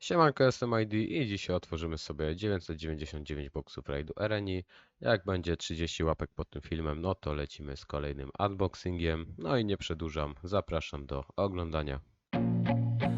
Siemanko, jestem ID i dzisiaj otworzymy sobie 999 boxów raidu Ereni. Jak będzie 30 łapek pod tym filmem, no to lecimy z kolejnym unboxingiem. No i nie przedłużam, zapraszam do oglądania.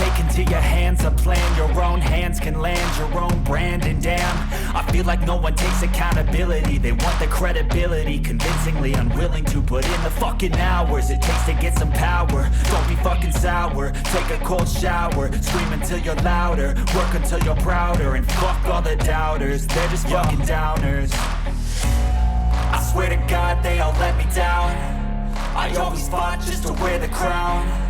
Take into your hands a plan. Your own hands can land your own brand. And damn, I feel like no one takes accountability. They want the credibility Convincingly unwilling to put in the fucking hours It takes to get some power. Don't be fucking sour. Take a cold shower. Scream until you're louder. Work until you're prouder. And fuck all the doubters. They're just fucking downers. I swear to God they all let me down. I always fought just to wear the crown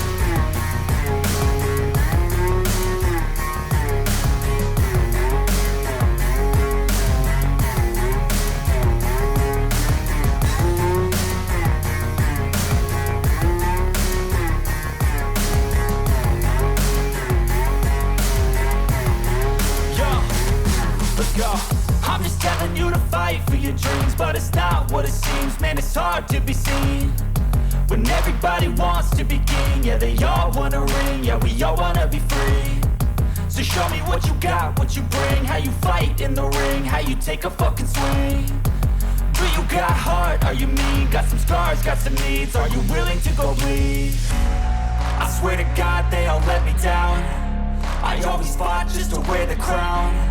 I'm just telling you to fight for your dreams, but it's not what it seems. Man, it's hard to be seen when everybody wants to be king. Yeah, they all wanna ring. Yeah, we all wanna be free. So show me what you got, what you bring, how you fight in the ring, how you take a fucking swing. Do you got heart? Are you mean? Got some scars, got some needs. Are you willing to go bleed? I swear to God, they all let me down. I always fought just to wear the crown.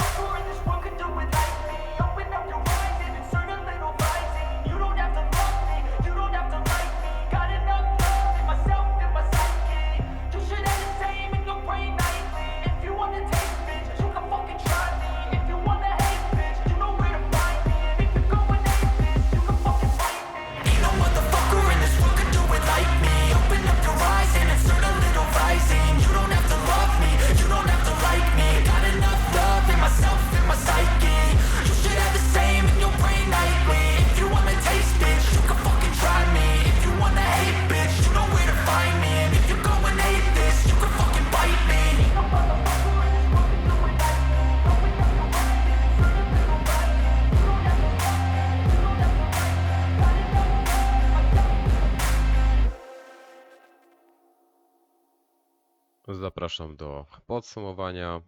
Zapraszam do podsumowania.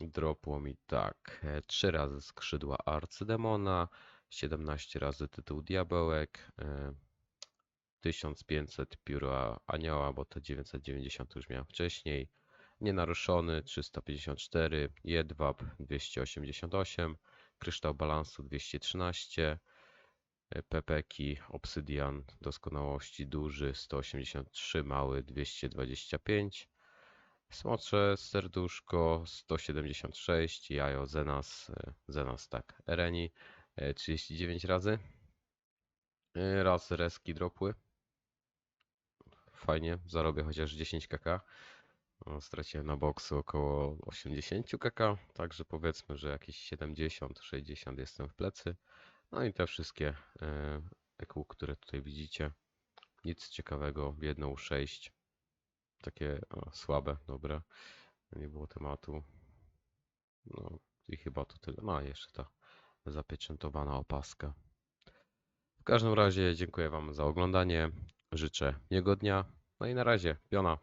Dropło mi tak. 3 razy skrzydła arcydemona, 17 razy tytuł diabełek, e, 1500 pióra anioła, bo to 990 już miałem wcześniej. Nienaruszony 354, jedwab 288, kryształ balansu 213, e, pepeki, obsydian doskonałości duży 183, mały 225. Smocze serduszko 176, jajo Zenas, e, Zenas tak, Ereni e, 39 razy. E, Raz reski dropły. Fajnie, zarobię chociaż 10 kk. O, Straciłem na boksu około 80 kk, także powiedzmy, że jakieś 70-60 jestem w plecy. No i te wszystkie e, EQ, które tutaj widzicie. Nic ciekawego, jedną 6 takie o, słabe, dobre. Nie było tematu. No i chyba to tyle. No, jeszcze ta zapieczętowana opaska. W każdym razie dziękuję Wam za oglądanie. Życzę miłego dnia. No i na razie. Piona.